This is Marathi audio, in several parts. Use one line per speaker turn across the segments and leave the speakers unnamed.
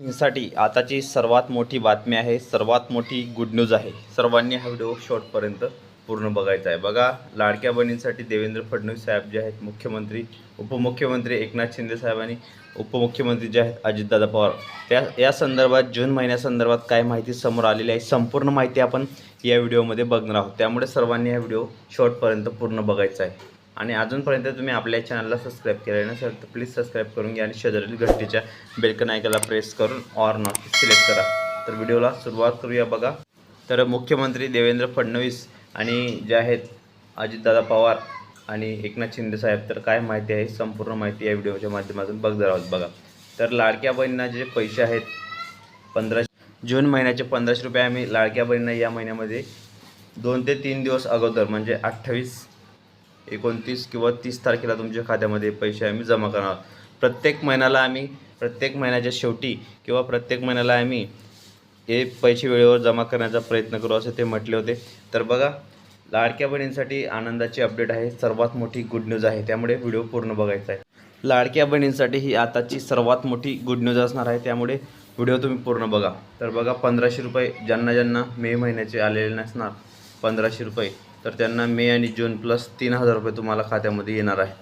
साठी आताची सर्वात मोठी बातमी आहे सर्वात मोठी गुड न्यूज आहे. सर्वांनी हा व्हिडिओ शॉर्टपर्यंत पूर्ण बघायचा आहे. बघा लाडक्या बहिणींसाठी देवेंद्र फडणवीस साहेब जे आहेत मुख्यमंत्री उपमुख्यमंत्री एकनाथ शिंदे साहेब आणि उपमुख्यमंत्री जे आहेत अजितदादा पवार. त्या या संदर्भात जून महिन्यासंदर्भात काय माहिती समोर आलेली आहे संपूर्ण माहिती आपण या व्हिडिओमध्ये बघणार आहोत. त्यामुळे सर्वांनी हा व्हिडिओ शॉर्टपर्यंत पूर्ण बघायचा आहे. आणि अजूनपर्यंत तुम्ही आपल्या चॅनलला सबस्क्राईब केलेलं नसेल तर प्लीज सबस्क्राईब करून घ्या आणि शेजारील घंटीच्या बेलकन आयकॉनला प्रेस करून ऑर नॉट सिलेक्ट करा. तर व्हिडिओला सुरुवात करूया बघा. तर मुख्यमंत्री देवेंद्र फडणवीस आणि जे आहेत अजितदादा पवार आणि एकनाथ शिंदे साहेब तर काय माहिती आहे? संपूर्ण माहिती या व्हिडिओच्या माध्यमातून बघणार आहोत बघा. तर लाडक्या बहिणींना जे पैसे आहेत पंधरा जून महिन्याचे पंधराशे रुपये आम्ही लाडक्या बहिणींना या महिन्यामध्ये दोन ते तीन दिवस अगोदर म्हणजे अठ्ठावीस एकोणतीस किंवा तीस तारखेला तुमच्या खात्यामध्ये पैसे आम्ही जमा करणार प्रत्येक महिन्याला आम्ही प्रत्येक महिन्याच्या शेवटी किंवा प्रत्येक महिन्याला आम्ही हे पैसे वेळेवर जमा करण्याचा प्रयत्न करू असे ते म्हटले होते. तर बघा लाडक्या बहिणींसाठी आनंदाची अपडेट आहे. सर्वात मोठी गुड न्यूज आहे. त्यामुळे व्हिडिओ पूर्ण बघायचा आहे. लाडक्या बहिणींसाठी ही आताची सर्वात मोठी गुड न्यूज असणार आहे. त्यामुळे व्हिडिओ तुम्ही पूर्ण बघा. तर बघा पंधराशे रुपये ज्यांना ज्यांना मे महिन्याचे आलेले नसणार पंधराशे रुपये. तर त्यांना मे आणि जून प्लस तीन हजार रुपये तुम्हाला खात्यामध्ये येणार आहे.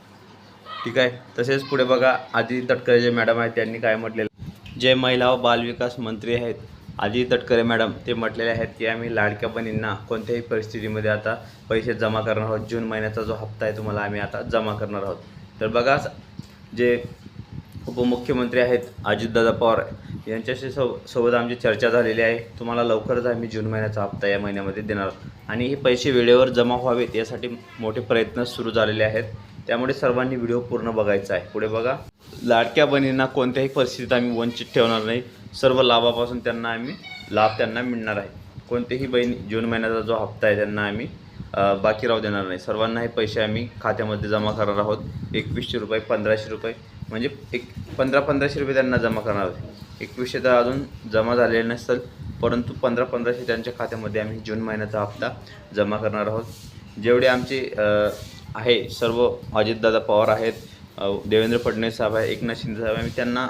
ठीक आहे? तसेच पुढे बघा आदिती तटकरे जे मॅडम आहेत त्यांनी काय म्हटलेलं जे महिला व बालविकास मंत्री आहेत आदिती तटकरे मॅडम ते म्हटलेले आहेत की आम्ही लाडक्या बहिणींना कोणत्याही परिस्थितीमध्ये आता पैसे जमा करणार आहोत. जून महिन्याचा जो हप्ता आहे तुम्हाला आम्ही आता जमा करणार आहोत. तर बघा जे उपमुख्यमंत्री आहेत अजितदादा पवार यांच्याशी सो सोबत आमची चर्चा झालेली आहे. तुम्हाला लवकरच आम्ही जून महिन्याचा हप्ता या महिन्यामध्ये देणार आहोत. आणि हे पैसे वेळेवर जमा व्हावेत यासाठी मोठे प्रयत्न सुरू झालेले आहेत. त्यामुळे सर्वांनी व्हिडिओ पूर्ण बघायचा आहे. पुढे बघा. लाडक्या बहिणींना कोणत्याही परिस्थितीत आम्ही वंचित ठेवणार नाही. सर्व लाभापासून त्यांना आम्ही लाभ त्यांना मिळणार आहे. कोणतेही बहीण जून महिन्याचा जो हप्ता आहे त्यांना आम्ही बाकी राहू देणार नाही. सर्वांना हे पैसे आम्ही खात्यामध्ये जमा करणार आहोत. एकवीसशे रुपये पंधराशे रुपये म्हणजे एक पंधरा पंधराशे रुपये त्यांना जमा करणार आहोत. एकवीसशे तर अजून जमा झालेले नसेल परंतु पंधरा पंधराशे त्यांच्या खात्यामध्ये आम्ही जून महिन्याचा हप्ता जमा करणार आहोत. जेवढे आमचे आहे सर्व अजितदादा पवार आहेत देवेंद्र फडणवीस साहेब आहे एकनाथ शिंदे साहेब आहे आम्ही त्यांना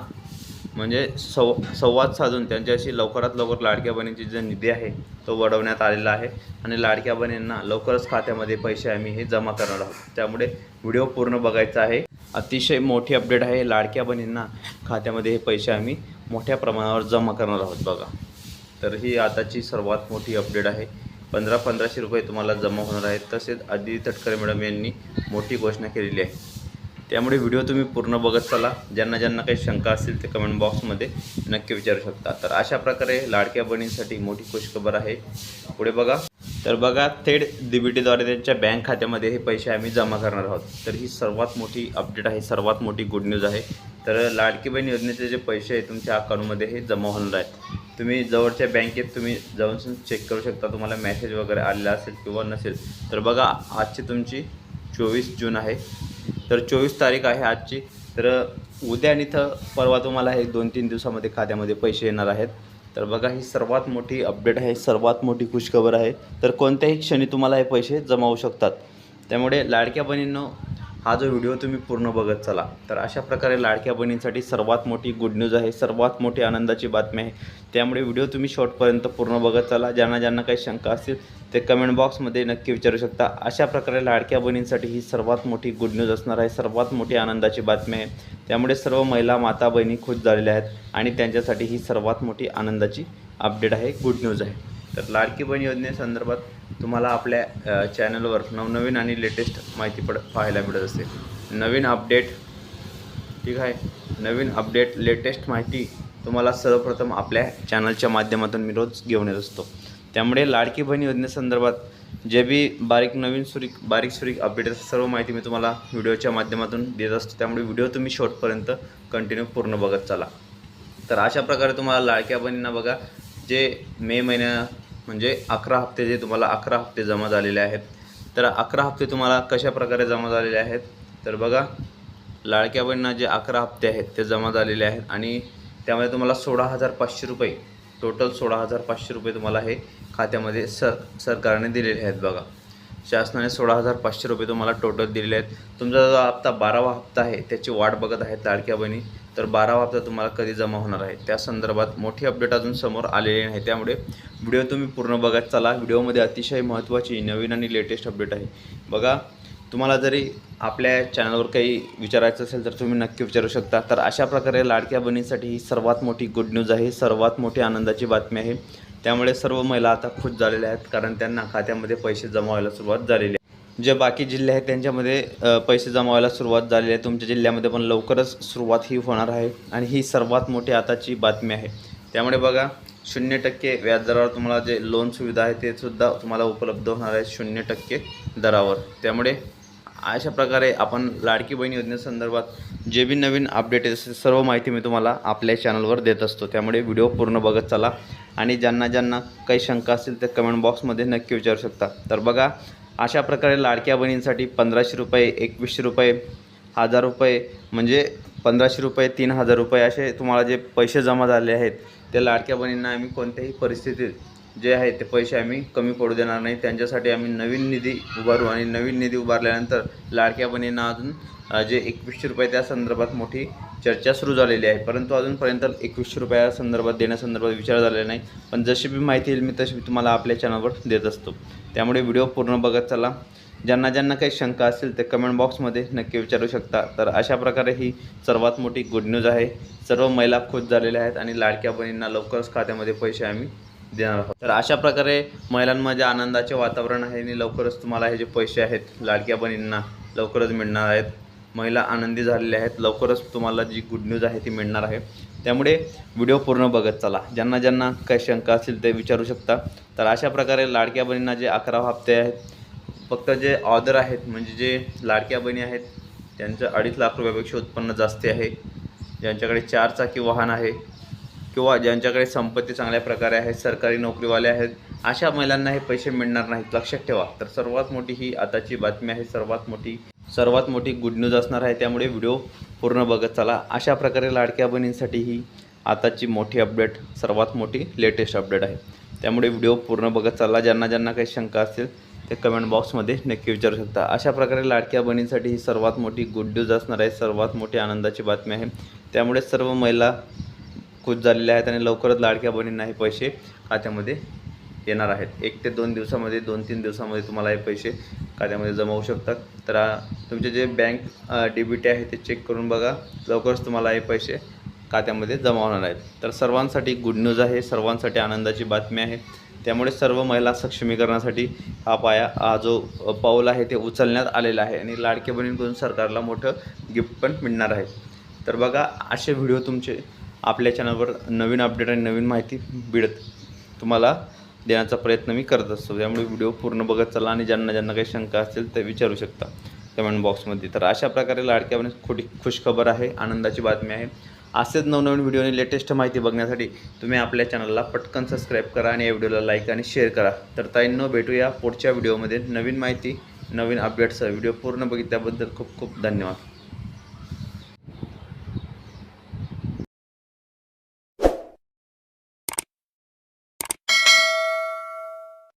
म्हणजे सव संवाद साधून त्यांच्याशी लवकरात लवकर लाडक्या बहिणीची जो निधी आहे तो वडवण्यात आलेला आहे आणि लाडक्या बहिणींना लवकरच खात्यामध्ये पैसे आम्ही हे जमा करणार आहोत. त्यामुळे व्हिडिओ पूर्ण बघायचा आहे. अतिशय मोठी अपडेट आहे. लाडक्या बहिणींना खात्यामध्ये हे पैसे आम्ही मोठ्या प्रमाणावर जमा करणार आहोत बघा. तर ही आताची सर्वात मोठी अपडेट आहे. पंधरा पंधराशे रुपये तुम्हाला जमा होणार आहेत. तसेच आदिती तटकरे मॅडम यांनी मोठी घोषणा केलेली आहे. त्यामुळे व्हिडिओ तुम्ही पूर्ण बघत चला. ज्यांना ज्यांना काही शंका असतील ते कमेंट बॉक्समध्ये नक्की विचारू शकता. तर अशा प्रकारे लाडक्या बहिणींसाठी मोठी खुशखबर आहे. पुढे बघा. तर बघा थेट डी बी टीद्वारे त्यांच्या बँक खात्यामध्ये हे पैसे आम्ही जमा करणार आहोत. तर ही सर्वात मोठी अपडेट आहे सर्वात मोठी गुड न्यूज आहे. तर लाडकी बहीण योजनेचे जे पैसे आहे तुमच्या अकाउंटमध्ये हे जमा होणार आहेत. तुम्ही जवळच्या बँकेत तुम्ही जाऊन चेक करू शकता तुम्हाला मेसेज वगैरे आलेला असेल किंवा नसेल. तर बघा आजची तुमची चोवीस जून आहे. तर चोवीस तारीख आहे आजची. तर उद्या आणि इथं परवा तुम्हाला हे दोन तीन दिवसामध्ये खात्यामध्ये पैसे येणार आहेत. तर बघा ही सर्वात मोठी अपडेट आहे सर्वात मोठी खुशखबर आहे. तर कोणत्याही क्षणी तुम्हाला हे पैसे जमा होऊ शकतात. त्यामुळे लाडक्या बहिणींनो हा जो व्हिडिओ तुम्ही पूर्ण बघत चला. तर अशा प्रकारे लाडक्या बहिणींसाठी सर्वात मोठी गुड न्यूज आहे सर्वात मोठी आनंदाची बातमी आहे. त्यामुळे व्हिडिओ तुम्ही शॉर्टपर्यंत पूर्ण बघत चला. ज्यांना ज्यांना काही शंका असतील ते कमेंट बॉक्समध्ये नक्की विचारू शकता. अशा प्रकारे लाडक्या बहिणींसाठी ही सर्वात मोठी गुड न्यूज असणार आहे सर्वात मोठी आनंदाची बातमी आहे. त्यामुळे सर्व महिला माता बहिणी खुश झालेल्या आहेत आणि त्यांच्यासाठी ही सर्वात मोठी आनंदाची अपडेट आहे गुड न्यूज आहे. तर लाडकी बहीण योजनेसंदर्भात तुम्हाला आपल्या चॅनलवर नवनवीन आणि लेटेस्ट माहिती पड पाहायला मिळत असते नवीन अपडेट ठीक आहे? नवीन अपडेट लेटेस्ट माहिती तुम्हाला सर्वप्रथम आपल्या चॅनलच्या माध्यमातून मी रोज घेऊन येत असतो. त्यामुळे लाडकी बहीण योजनेसंदर्भात जे बी बारीक नवीन सुरीक बारीक सुरीक अपडेट सर्व माहिती मी तुम्हाला व्हिडिओच्या माध्यमातून देत असतो. त्यामुळे व्हिडिओ तुम्ही शेवटपर्यंत कंटिन्यू पूर्ण बघत चला. तर अशा प्रकारे तुम्हाला लाडक्या बहिणींना बघा जे मे महिन्या म्हणजे अकरा हप्ते जे तुम्हाला अकरा हप्ते जमा झालेले आहेत तर अकरा हप्ते तुम्हाला कशा प्रकारे जमा झालेले आहेत? तर बघा लाडक्या बहिणींना जे अकरा हप्ते आहेत ते जमा झालेले आहेत आणि त्यामध्ये तुम्हाला सोळा हजार पाचशे रुपये टोटल सोळा हजार पाचशे रुपये तुम्हाला हे खात्यामध्ये सर सरकारने दिलेले आहेत बघा. शासनाने सोळा हजार पाचशे रुपये तुम्हाला टोटल दिलेले आहेत. तुमचा जो हप्ता बारावा हप्ता आहे त्याची वाट बघत आहेत लाडक्या बहिणी. तर बारावा हप्ता तुम्हाला कधी जमा होणार आहे? त्या संदर्भात मोठी अपडेट अजून समोर आलेली नाही. त्यामुळे व्हिडिओ तुम्ही पूर्ण बघत चला. व्हिडिओमध्ये अतिशय महत्त्वाची नवीन आणि लेटेस्ट अपडेट आहे. बघा तुम्हाला जरी आपल्या चॅनलवर काही विचारायचं असेल तर तुम्ही नक्की विचारू शकता. तर अशा प्रकारे लाडक्या बहिणीसाठी ही सर्वात मोठी गुड न्यूज आहे. सर्वात मोठी आनंदाची बातमी आहे. त्यामुळे सर्व महिला आता खुश झालेल्या आहेत कारण त्यांना खात्यामध्ये पैसे जमा व्हायला सुरुवात झालेली आहे. जे बाकी जिल्हे आहेत त्यांच्यामध्ये पैसे जमा व्हायला सुरुवात झालेली आहे. तुमच्या जिल्ह्यामध्ये पण लवकरच सुरुवात ही होणार आहे आणि ही सर्वात मोठी आताची बातमी आहे. त्यामुळे बघा शून्य टक्के व्याजदरावर तुम्हाला जे लोन सुविधा आहे ते सुद्धा तुम्हाला उपलब्ध होणार आहे शून्य टक्के दरावर. त्यामुळे अशा प्रकारे आपण लाडकी बहीण योजनेसंदर्भात जे बी नवीन अपडेट आहे असेल सर्व माहिती मी तुम्हाला आपल्या चॅनलवर देत असतो. त्यामुळे व्हिडिओ पूर्ण बघत चला आणि ज्यांना ज्यांना काही शंका असतील ते कमेंट बॉक्समध्ये नक्की विचारू शकता. तर बघा अशा प्रकारे लाडक्या बहिणींसाठी पंधराशे रुपये एकवीसशे रुपये हजार रुपये म्हणजे पंधराशे रुपये तीन हजार रुपये असे तुम्हाला जे पैसे जमा झाले आहेत त्या लाडक्या बहिणींना आम्ही कोणत्याही परिस्थितीत जे आहे ते पैसे आम्ही कमी पडू देणार नाही. त्यांच्यासाठी आम्ही नवीन निधी उभारू आणि नवीन निधी उभारल्यानंतर लाडक्या बहिणींना अजून जे एकवीसशे रुपये त्या संदर्भात मोठी चर्चा सुरू झालेली आहे. परंतु अजूनपर्यंत एकवीसशे रुपया संदर्भात देण्यासंदर्भात विचार झालेला नाही. पण जशी बी माहिती येईल मी तशी मी तुम्हाला आपल्या चॅनलवर देत असतो. त्यामुळे व्हिडिओ पूर्ण बघत चला. ज्यांना ज्यांना काही शंका असतील ते कमेंट बॉक्समध्ये नक्की विचारू शकता. तर अशा प्रकारे ही सर्वात मोठी गुड न्यूज आहे. सर्व महिला खुश झालेल्या आहेत आणि लाडक्या बहिणींना लवकरच खात्यामध्ये पैसे आम्ही देणार आहोत. तर अशा प्रकारे महिलांमध्ये आनंदाचे वातावरण आहे आणि लवकरच तुम्हाला हे जे पैसे आहेत लाडक्या बहिणींना लवकरच मिळणार आहेत. महिला आनंदी झालेल्या आहेत. लवकरच तुम्हाला जी गुड न्यूज आहे ती मिळणार आहे. त्यामुळे व्हिडिओ पूर्ण बघत चला. ज्यांना ज्यांना काही शंका असतील ते विचारू शकता. तर अशा प्रकारे लाडक्या बहिणींना जे अकरा हप्ते आहेत फक्त जे ऑर्डर आहेत म्हणजे जे लाडक्या बहिणी आहेत त्यांचं अडीच लाख रुपयापेक्षा उत्पन्न जास्त आहे. ज्यांच्याकडे चार चाकी वाहन आहे किंवा ज्यांच्याकडे संपत्ती चांगल्या प्रकारे आहे सरकारी नोकरीवाले आहेत अशा महिलांना हे पैसे मिळणार नाहीत. लक्षात ठेवा. तर सर्वात मोठी ही आताची बातमी आहे. सर्वात मोठी सर्वात मोठी गुड न्यूज असणार आहे. त्यामुळे व्हिडिओ पूर्ण बघत चला. अशा प्रकारे लाडक्या बहिणींसाठी ही आताची मोठी अपडेट सर्वात मोठी लेटेस्ट अपडेट आहे. त्यामुळे व्हिडिओ पूर्ण बघत चालला ज्यांना ज्यांना काही शंका असतील ते कमेंट बॉक्समध्ये नक्की विचारू शकता. अशा प्रकारे लाडक्या बहिणींसाठी ही सर्वात मोठी गुड न्यूज असणार आहे. सर्वात मोठी आनंदाची बातमी आहे. त्यामुळे सर्व महिला खुश झालेल्या आहेत आणि लवकरच लाडक्या बहिणींनाही पैसे खात्यामध्ये येणार आहेत. एक ते दोन दिवसामध्ये दोन तीन दिवसामध्ये तुम्हाला हे पैसे खात्यामध्ये जमा होऊ शकतात. तर तुमचे जे बँक डी बी टी आहे ते चेक करून बघा. लवकरच तुम्हाला हे पैसे खात्यामध्ये जमा होणार आहेत. तर सर्वांसाठी गुड न्यूज आहे. सर्वांसाठी आनंदाची बातमी आहे. त्यामुळे सर्व महिला सक्षमीकरणासाठी हा पाया हा जो पाऊल आहे ते उचलण्यात आलेला आहे आणि लाडके बहिणींकडून सरकारला मोठं गिफ्ट पण मिळणार आहे. तर बघा असे व्हिडिओ तुमचे आपल्या चॅनलवर नवीन अपडेट आणि नवीन माहिती मिळत तुम्हाला देण्याचा प्रयत्न मी करत असतो. त्यामुळे व्हिडिओ पूर्ण बघत चला आणि ज्यांना ज्यांना काही शंका असतील ते विचारू शकता कमेंट बॉक्समध्ये तर अशा प्रकारे लाडक्या खोटी खुशखबर आहे आनंदाची बातमी आहे. असेच नवनवीन व्हिडिओ आणि लेटेस्ट माहिती बघण्यासाठी तुम्ही आपल्या चॅनलला पटकन सबस्क्राईब करा आणि या व्हिडिओला लाईक आणि शेअर करा. तर ताईंनो भेटूया पुढच्या व्हिडिओमध्ये. नवीन माहिती नवीन अपडेट्स व्हिडिओ पूर्ण बघितल्याबद्दल खूप खूप धन्यवाद.